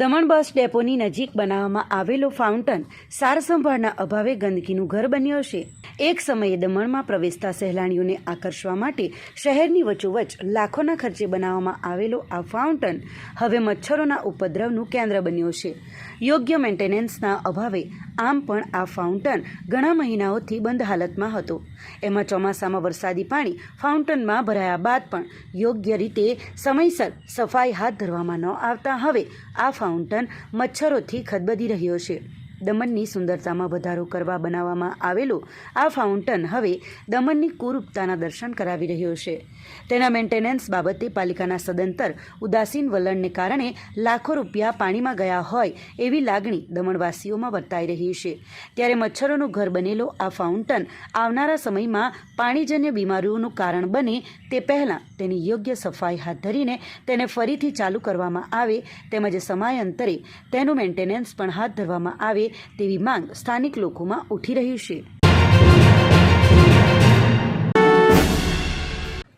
દમણ બસ ડેપોની નજીક બનાવવામાં આવેલો ફાઉન્ટન સારસંભાળના અભાવે ગંદકીનું ઘર બન્યો છે. એક સમયે દમણમાં પ્રવેશતા સહેલાણીઓને આકર્ષવા માટે શહેરની વચ્ચોવચ્ચ લાખોના ખર્ચે બનાવવામાં આવેલો આ ફાઉન્ટન હવે મચ્છરોના ઉપદ્રવનું કેન્દ્ર બન્યો છે. યોગ્ય મેન્ટેનન્સના અભાવે આમ પણ આ ફાઉન્ટન ઘણા મહિનાઓથી બંધ હાલતમાં હતો. એમાં ચોમાસામાં વરસાદી પાણી ફાઉન્ટનમાં ભરાયા બાદ પણ યોગ્ય રીતે સમયસર સફાઈ હાથ ધરવામાં ન આવતા હવે આ ફાઉન્ટન મચ્છરોથી ખદબદી રહ્યો છે. દમણની સુંદરતામાં વધારો કરવા બનાવવામાં આવેલો આ ફાઉન્ટન હવે દમણની કુરૂપતાના દર્શન કરાવી રહ્યો છે. તેના મેન્ટેનન્સ બાબતે પાલિકાના સદંતર ઉદાસીન વલણને કારણે લાખો રૂપિયા પાણીમાં ગયા હોય એવી લાગણી દમણવાસીઓમાં વર્તાઈ રહી છે. ત્યારે મચ્છરોનું ઘર બનેલો આ ફાઉન્ટન આવનારા સમયમાં પાણીજન્ય બીમારીઓનું કારણ બને તે પહેલાં તેની યોગ્ય સફાઈ હાથ ધરીને તેને ફરીથી ચાલુ કરવામાં આવે તેમજ સમયાંતરે તેનું મેન્ટેનન્સ પણ હાથ ધરવામાં આવે તેવી માંગ સ્થાનિક લોકોમાં ઉઠી રહી છે.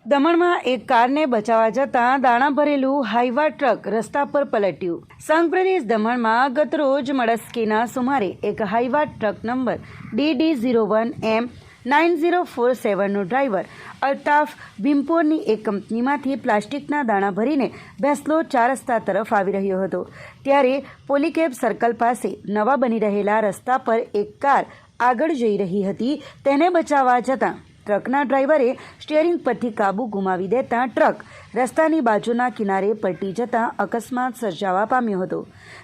દમણમાં એક કારને બચાવવા જતાં દાણા ભરેલું હાઈવા ટ્રક રસ્તા પર પલટ્યું. સંઘ પ્રદેશ દમણમાં ગતરોજ મળસ્કીના સુમારે એક Hyva truck number DD zero one M nine zero four સેવનનો driver. Altaf ભીમપોરની એક કંપનીમાંથી પ્લાસ્ટિકના દાણા ભરીને ભેંસલો ચાર રસ્તા તરફ આવી રહ્યો હતો. ત્યારે પોલીકેબ સર્કલ પાસે નવા બની રહેલા રસ્તા પર એક કાર આગળ જઈ રહી હતી. તેને બચાવવા જતાં ટ્રકના ડ્રાઈવરે સ્ટિયરિંગ પરથી કાબુ ગુમાવી દેતા ટ્રક રસ્તાની બાજુના કિનારે પલટી જતાં અકસ્માત સર્જાવા પામ્યો હતો.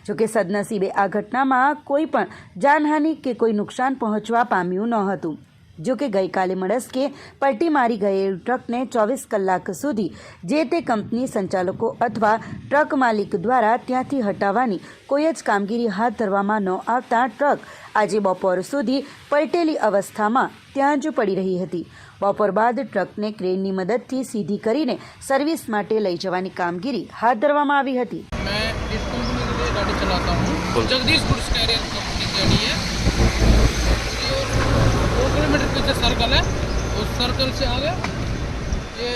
જોકે સદનસીબે આ ઘટનામાં કોઈ પણ જાનહાનિ કે કોઈ નુકસાન પહોંચવા પામ્યું ન હતું. જો કે ગઈકાલે મળસ્કે પલટી મારી ગયેલ ટ્રકને ચોવીસ કલાક સુધી જે તે કંપની સંચાલકો અથવા ટ્રક માલિક દ્વારા ત્યાંથી હટાવવાની કોઈ જ કામગીરી હાથ ધરવામાં ન આવતા ટ્રક આજે બપોર સુધી પલટેલી અવસ્થામાં ત્યાં જ પડી રહી હતી. બપોર બાદ ટ્રકને ક્રેનની મદદથી સીધી કરીને સર્વિસ માટે લઈ જવાની કામગીરી હાથ ધરવામાં આવી હતી. જગદીશ पीछे सर्कल है उस सर्कल से आगे ये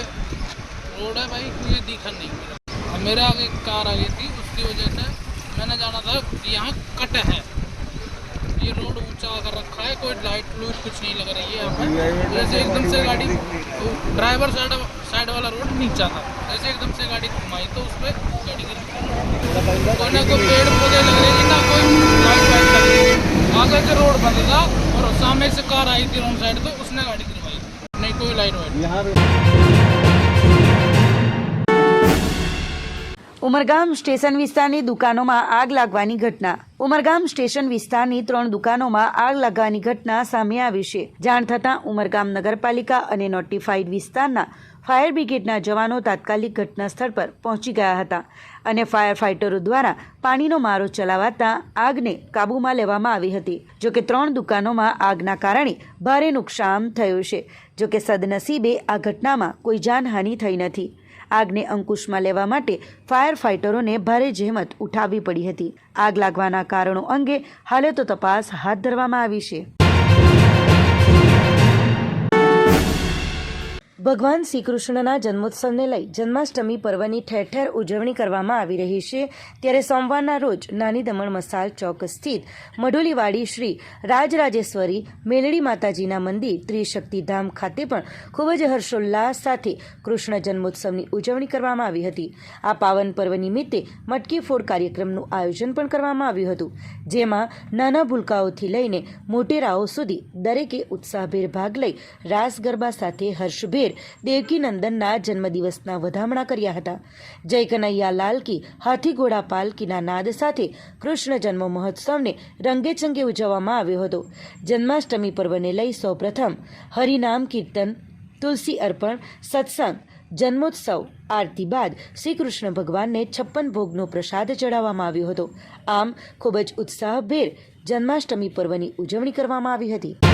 रोड है भाई ये दिखा नहीं मेरा मेरे आगे कार आ गई थी उसकी वजह से मैंने जाना था यहाँ कट है। ये रोड ऊँचा कर रखा है कोई लाइट लूट कुछ नहीं लग रही है यहाँ पे। जैसे एकदम से गाड़ी ड्राइवर साइड साइड वाला रोड नीचा था। जैसे एकदम से गाड़ी घुमाई तो उस पर गाड़ी गिर। कोई ना कोई पेड़ पौधे लग रहे थे ना कोई आई थी रॉन्ग साइड तो उसने गाड़ी गिरवाई नहीं कोई लाइट वाइट ઉમરગામ સ્ટેશન વિસ્તારની દુકાનોમાં આગ લાગવાની ઘટના ઉમરગામ સ્ટેશન વિસ્તારની ત્રણ દુકાનોમાં આગ લાગવાની ઘટના સામે આવી છે જાણ થતાં ઉમરગામ નગરપાલિકા અને નોટિફાઈડ વિસ્તારના ફાયર બ્રિગેડના જવાનો તાત્કાલિક ઘટના સ્થળ પર પહોંચી ગયા હતા અને ફાયર ફાઇટરો દ્વારા પાણીનો મારો ચલાવાતા આગને કાબૂમાં લેવામાં આવી હતી. જોકે ત્રણ દુકાનોમાં આગના કારણે ભારે નુકસાન થયું છે. જોકે સદનસીબે આ ઘટનામાં કોઈ જાનહાનિ થઈ નથી. આગને અંકુશમાં લેવા માટે ફાયર ફાઇટરોને ભારે જહેમત ઉઠાવવી પડી હતી. આગ લાગવાના કારણો અંગે હાલે તો તપાસ હાથ ધરવામાં આવી છે. ભગવાન શ્રી કૃષ્ણના જન્મોત્સવને લઈ જન્માષ્ટમી પર્વની ઠેર ઠેર ઉજવણી કરવામાં આવી રહી છે. ત્યારે સોમવારના રોજ નાની દમણ મસાલ ચોક સ્થિત મઢોલીવાડી શ્રી રાજરાજેશ્વરી મેલડી માતાજીના મંદિર ત્રિશક્તિધામ ખાતે પણ ખૂબ જ હર્ષોલ્લાસ સાથે કૃષ્ણ જન્મોત્સવની ઉજવણી કરવામાં આવી હતી. આ પાવન પર્વ નિમિત્તે મટકી ફોડ કાર્યક્રમનું આયોજન પણ કરવામાં આવ્યું હતું. જેમાં નાના ભૂલકાઓથી લઈને મોટેરાઓ સુધી દરેકે ઉત્સાહભેર ભાગ લઈ રાસ ગરબા સાથે હર્ષભેર દેવકી નંદનના જન્મદિવસના વધામણા કર્યા હતા. જય કનૈયા લાલ કી હાથી ઘોડા પાલકીના નાદ સાથે કૃષ્ણ જન્મ મહોત્સવને રંગેચંગે ઉજવવામાં આવ્યો હતો. જન્માષ્ટમી પર્વને લઈ સૌપ્રથમ હરિનામ કીર્તન, તુલસી અર્પણ, સત્સંગ, જન્મોત્સવ, આરતી બાદ શ્રી કૃષ્ણ ભગવાનને છપ્પન ભોગનો પ્રસાદ ચડાવવામાં આવ્યો હતો. આમ ખૂબ જ ઉત્સાહભેર જન્માષ્ટમી પર્વની ઉજવણી કરવામાં આવી હતી.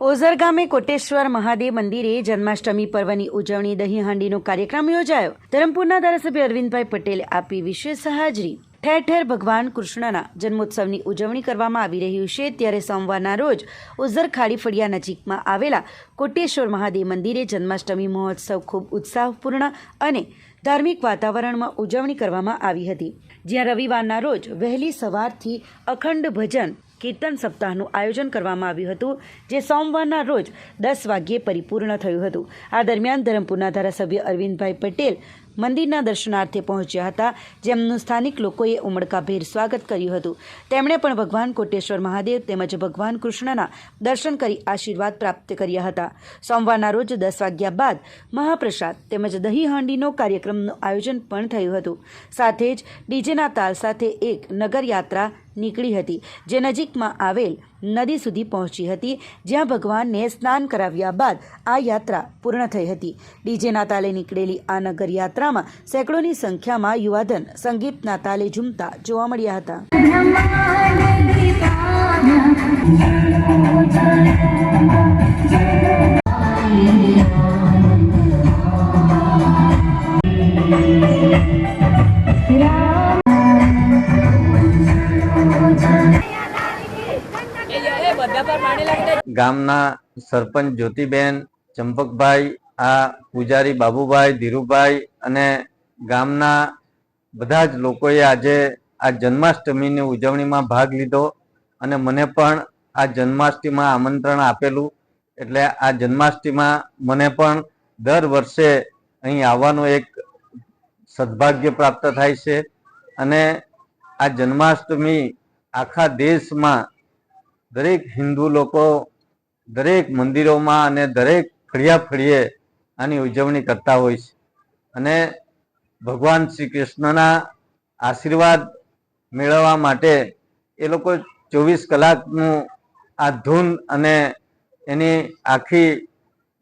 ઓઝર ગામે કોટેશ્વર મહાદેવ મંદિરે જન્માષ્ટમી પર્વની ઉજવણી દહીં હાંડીનો કાર્યક્રમ યોજાયો. ધરમપુરના ધારાસભ્ય અરવિંદભાઈ પટેલે આપી વિશેષ હાજરી. ઠેર ઠેર ભગવાન કૃષ્ણના જન્મોત્સવની ઉજવણી કરવામાં આવી રહ્યું છે, ત્યારે સોમવારના રોજ ઉઝર ખાડી ફળિયા નજીકમાં આવેલા કોટેશ્વર મહાદેવ મંદિરે જન્માષ્ટમી મહોત્સવ ખૂબ ઉત્સાહપૂર્ણ અને ધાર્મિક વાતાવરણમાં ઉજવણી કરવામાં આવી હતી. જ્યાં રવિવારના રોજ વહેલી સવારથી અખંડ ભજન કીર્તન સપ્તાહનું આયોજન કરવામાં આવ્યું હતું, જે સોમવારના રોજ દસ વાગ્યે પરિપૂર્ણ થયું હતું. આ દરમિયાન ધરમપુરના ધારાસભ્ય અરવિંદભાઈ પટેલ મંદિરના દર્શનાર્થે પહોંચ્યા હતા, જેમનું સ્થાનિક લોકોએ ઉમળકાભેર સ્વાગત કર્યું હતું. તેમણે પણ ભગવાન કોટેશ્વર મહાદેવ તેમજ ભગવાન કૃષ્ણના દર્શન કરી આશીર્વાદ પ્રાપ્ત કર્યા હતા. સોમવારના રોજ દસ વાગ્યા બાદ મહાપ્રસાદ તેમજ દહીં હાંડીનો કાર્યક્રમનું આયોજન પણ થયું હતું. સાથે જ ડીજેના તાલ સાથે એક નગરયાત્રા નીકળી હતી, જે નજીકમાં આવેલ નદી સુધી પહોંચી હતી, જ્યાં ભગવાનને સ્નાન કરાવ્યા બાદ આ યાત્રા પૂર્ણ થઈ હતી. ડીજેના તાલે નીકળેલી આ નગર યાત્રામાં સેંકડોની સંખ્યામાં યુવાધન સંગીતના તાલે ઝૂમતા જોવા મળ્યા હતા. ગામના સરપંચ જ્યોતિબેન, ચંપકભાઈ, આ પૂજારી બાબુભાઈ, ધીરુભાઈ અને ગામના બધા જ લોકોએ આજે આ જન્માષ્ટમીની ઉજવણીમાં ભાગ લીધો અને મને પણ આ જન્માષ્ટમીમાં આમંત્રણ આપેલું. એટલે આ જન્માષ્ટમીમાં મને પણ દર વર્ષે અહીં આવવાનું એક સદભાગ્ય પ્રાપ્ત થાય છે અને આ જન્માષ્ટમી આખા દેશમાં દરેક હિન્દુ લોકો દરેક મંદિરોમાં અને દરેક ફળિયા ફળિયે આની ઉજવણી કરતા હોય છે. અને ભગવાન શ્રી કૃષ્ણના આશીર્વાદ મેળવવા માટે એ લોકો ચોવીસ કલાકનું આ ધૂન અને એની આખી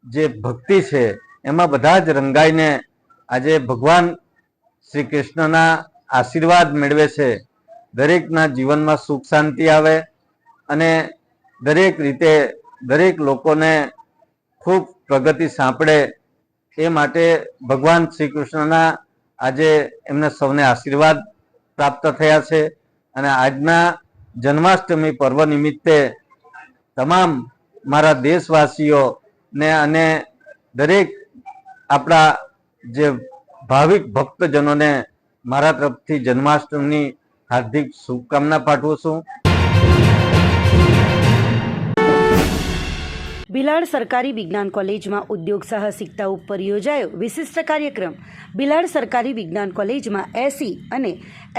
જે ભક્તિ છે, એમાં બધા જ રંગાઈને આજે ભગવાન શ્રી કૃષ્ણના આશીર્વાદ મેળવે છે. દરેકના જીવનમાં સુખ શાંતિ આવે અને દરેક રીતે દરેક લોકોને ખૂબ પ્રગતિ સાંપડે એ માટે ભગવાન શ્રી કૃષ્ણના આજે એમને સૌને આશીર્વાદ પ્રાપ્ત થયા છે અને આજના જન્માષ્ટમી પર્વ નિમિત્તે તમામ મારા દેશવાસીઓને અને દરેક આપણા જે ભાવિક ભક્તજનોને મારા તરફથી જન્માષ્ટમીની હાર્દિક શુભકામના પાઠવું છું. ભિલાડ સરકારી વિજ્ઞાન કોલેજમાં ઉદ્યોગ સાહસિકતા ઉપર યોજાયો વિશિષ્ટ કાર્યક્રમ. બિલાડ સરકારી વિજ્ઞાન કોલેજમાં એસી અને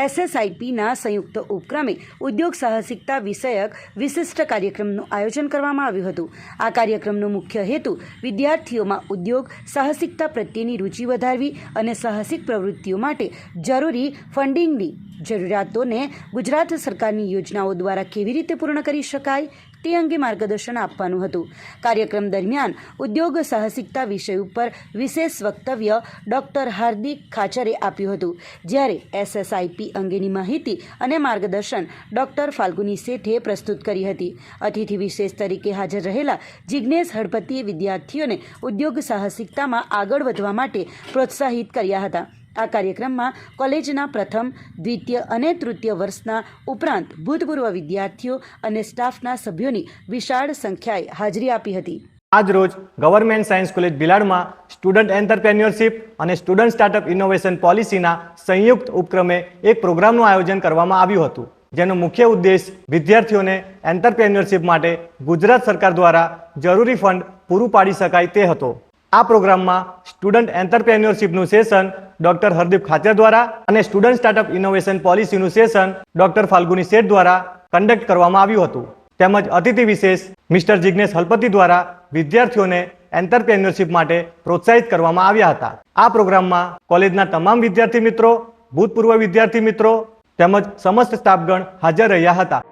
એસએસઆઈપીના સંયુક્ત ઉપક્રમે ઉદ્યોગ સાહસિકતા વિષયક વિશિષ્ટ કાર્યક્રમનું આયોજન કરવામાં આવ્યું હતું. આ કાર્યક્રમનો મુખ્ય હેતુ વિદ્યાર્થીઓમાં ઉદ્યોગ સાહસિકતા પ્રત્યેની રુચિ વધારવી અને સાહસિક પ્રવૃત્તિઓ માટે જરૂરી ફંડિંગની જરૂરિયાતોને ગુજરાત સરકારની યોજનાઓ દ્વારા કેવી રીતે પૂર્ણ કરી શકાય તે અંગે માર્ગદર્શન આપવાનું હતું. કાર્યક્રમ દરમિયાન ઉદ્યોગ સાહસિકતા વિષય ઉપર વિશેષ વક્તવ્ય ડોક્ટર હાર્દિક ખાચરે આપ્યું હતું. જ્યારે એસએસઆઈપી અંગેની માહિતી અને માર્ગદર્શન ડોક્ટર ફાલ્ગુની શેઠે પ્રસ્તુત કરી હતી. અતિથિ વિશેષ તરીકે હાજર રહેલા જિજ્ઞેશ હળપતિએ વિદ્યાર્થીઓને ઉદ્યોગ સાહસિકતામાં આગળ વધવા માટે પ્રોત્સાહિત કર્યા હતા. આ કાર્યક્રમમાં કોલેજના પ્રથમ, દ્વિતીય અને તૃતીય વર્ષના ઉપરાંત ભૂતપૂર્વ વિદ્યાર્થીઓ અને સ્ટાફના સભ્યોની વિશાળ સંખ્યાએ હાજરી આપી હતી. આજ રોજ ગવર્મેન્ટ સાયન્સ કોલેજ બિલાડમાં સ્ટુડન્ટ એન્ટરપ્રેન્યોરશિપ અને સ્ટુડન્ટ સ્ટાર્ટઅપ ઇનોવેશન પોલિસીના સંયુક્ત ઉપક્રમે એક પ્રોગ્રામનું આયોજન કરવામાં આવ્યું હતું, જેનો મુખ્ય ઉદ્દેશ વિદ્યાર્થીઓને એન્ટરપ્રેન્યોરશિપ માટે ગુજરાત સરકાર દ્વારા જરૂરી ફંડ પૂરું પાડી શકાય તે હતો. આ પ્રોગ્રામમાં સ્ટુડન્ટ એન્ટરપ્રેન્યોરશિપનું સેશન ડોક્ટર હરદીપ ખાચર દ્વારા અને સ્ટુડન્ટ સ્ટાર્ટઅપ ઇનોવેશન પોલિસીનું સેશન ડોક્ટર ફાલ્ગુની શેઠ દ્વારા કન્ડક્ટ કરવામાં આવ્યું હતું. તેમજ અતિથિ વિશેષ મિસ્ટર જિજ્ઞેશ હલપતિ દ્વારા વિદ્યાર્થીઓને એન્ટરપ્રેન્યોરશિપ માટે પ્રોત્સાહિત કરવામાં આવ્યા હતા. આ પ્રોગ્રામમાં કોલેજના તમામ વિદ્યાર્થી મિત્રો, ભૂતપૂર્વ વિદ્યાર્થી મિત્રો તેમજ સમસ્ત સ્ટાફગણ હાજર રહ્યા હતા.